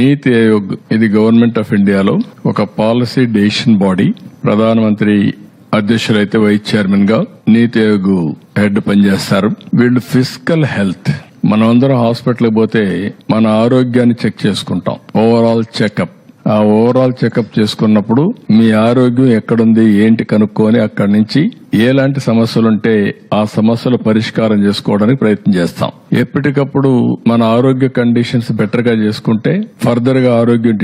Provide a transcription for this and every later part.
నీతి ఆయోగ్ ఇది government of ఇండియాలో ఒక పాలసీ డెసిషన్ బాడీ. ప్రధానమంత్రి అధ్యక్షులైతే వైస్ చైర్మన్గా నీతి ఆయోగ్ హెడ్ పనిచేస్తారు. వీళ్ళు ఫిజికల్ హెల్త్. మనం అందరం హాస్పిటల్కి పోతే మన ఆరోగ్యాన్ని చెక్ చేసుకుంటాం. Overall checkup. ఆ ఓవరాల్ చెకప్ చేసుకున్నప్పుడు మీ ఆరోగ్యం ఎక్కడుంది ఏంటి కనుక్కొని అక్కడి నుంచి ఎలాంటి సమస్యలుంటే ఆ సమస్యలు పరిష్కారం చేసుకోవడానికి ప్రయత్నం చేస్తాం. ఎప్పటికప్పుడు మన ఆరోగ్య కండిషన్స్ బెటర్గా చేసుకుంటే ఫర్దర్గా ఆరోగ్యం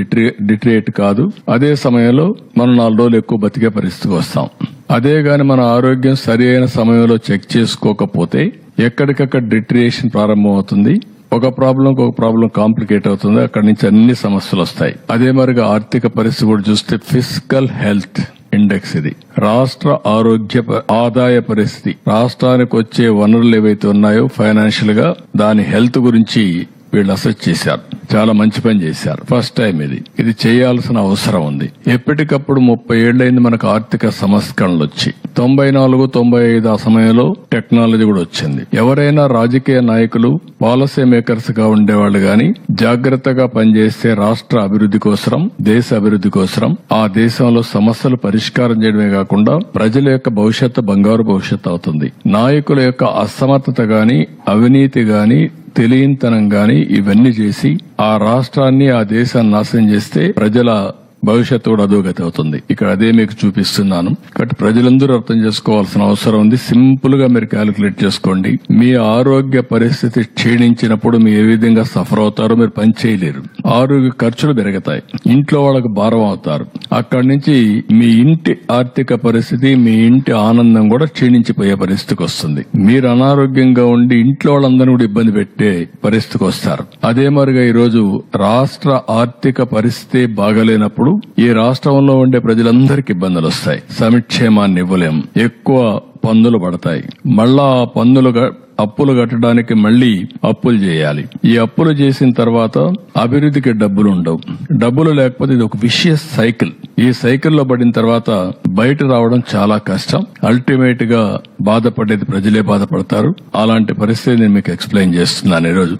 డిట్రియేట్ కాదు. అదే సమయంలో మనం నాలుగు రోజులు ఎక్కువ బతికే పరిస్థితికి వస్తాం. అదే గాని మన ఆరోగ్యం సరి అయిన సమయంలో చెక్ చేసుకోకపోతే ఎక్కడికక్కడ డిట్రియేషన్ ప్రారంభమవుతుంది. ఒక ప్రాబ్లం ఒక ప్రాబ్లం కాంప్లికేట్ అవుతుంది. అక్కడి నుంచి అన్ని సమస్యలు వస్తాయి. అదే మరిగా ఆర్థిక పరిస్థితి కూడా చూస్తే ఫిజికల్ హెల్త్ ఇండెక్స్ ఇది. రాష్ట్ర ఆరోగ్య ఆదాయ పరిస్థితి. రాష్ట్రానికి వచ్చే వనరులు ఏవైతే ఉన్నాయో ఫైనాన్షియల్గా దాని హెల్త్ గురించి వీళ్ళు అసెస్ చేశారు. చాలా మంచి పని చేశారు. ఫస్ట్ టైం ఇది. ఇది చేయాల్సిన అవసరం ఉంది. ఎప్పటికప్పుడు ముప్పై ఏళ్ళైంది మనకు ఆర్థిక సంస్కరణలు వచ్చి. తొంభై నాలుగు తొంభై ఐదు ఆ సమయంలో టెక్నాలజీ కూడా వచ్చింది. ఎవరైనా రాజకీయ నాయకులు పాలసీ మేకర్స్గా ఉండేవాళ్ళు గాని జాగ్రత్తగా పనిచేస్తే రాష్ట్ర అభివృద్ధి కోసం దేశ అభివృద్ధి కోసం ఆ దేశంలో సమస్యలు పరిష్కారం చేయడమే కాకుండా ప్రజల యొక్క భవిష్యత్తు బంగారు భవిష్యత్తు అవుతుంది. నాయకుల యొక్క అసమర్థత గాని అవినీతి గాని తెలియనితనంగాని ఇవన్నీ చేసి ఆ రాష్ట్రాన్ని ఆ దేశాన్ని నాశనం చేస్తే ప్రజల భవిష్యత్తు కూడా అధోగతి అవుతుంది ఇక్కడ అదే మీకు చూపిస్తున్నాను. కాబట్టి ప్రజలందరూ అర్థం చేసుకోవాల్సిన అవసరం ఉంది. సింపుల్గా మీరు క్యాలిక్యులేట్ చేసుకోండి. మీ ఆరోగ్య పరిస్థితి క్షీణించినప్పుడు మీరు ఏ విధంగా సఫర్ అవుతారో మీరు పని చేయలేరు. ఆరోగ్య ఖర్చులు పెరుగుతాయి. ఇంట్లో వాళ్ళకు భారం అవుతారు. అక్కడి నుంచి మీ ఇంటి ఆర్థిక పరిస్థితి మీ ఇంటి ఆనందం కూడా క్షీణించిపోయే పరిస్థితికి వస్తుంది. మీరు అనారోగ్యంగా ఉండి ఇంట్లో వాళ్ళందరినీ కూడా ఇబ్బంది పెట్టే పరిస్థితికి వస్తారు. అదే మరిగా ఈరోజు రాష్ట్ర ఆర్థిక పరిస్థితి బాగలేనప్పుడు ఈ రాష్ట్రంలో ఉండే ప్రజలందరికీ ఇబ్బందులు వస్తాయి. సమిక్షేమాన్ని ఇవ్వలేం. ఎక్కువ పన్నులు పడతాయి. మళ్ళా ఆ పన్నులు అప్పులు కట్టడానికి మళ్ళీ అప్పులు చేయాలి. ఈ అప్పులు చేసిన తర్వాత అభివృద్ధికి డబ్బులు ఉండవు. డబ్బులు లేకపోతే ఇది ఒక విషయస్ సైకిల్ ఈ సైకిల్లో పడిన తర్వాత బయట రావడం చాలా కష్టం. అల్టిమేట్గా బాధపడేది ప్రజలే బాధపడతారు. అలాంటి పరిస్థితి నేను మీకు ఎక్స్ప్లెయిన్ చేస్తున్నాను ఈరోజు.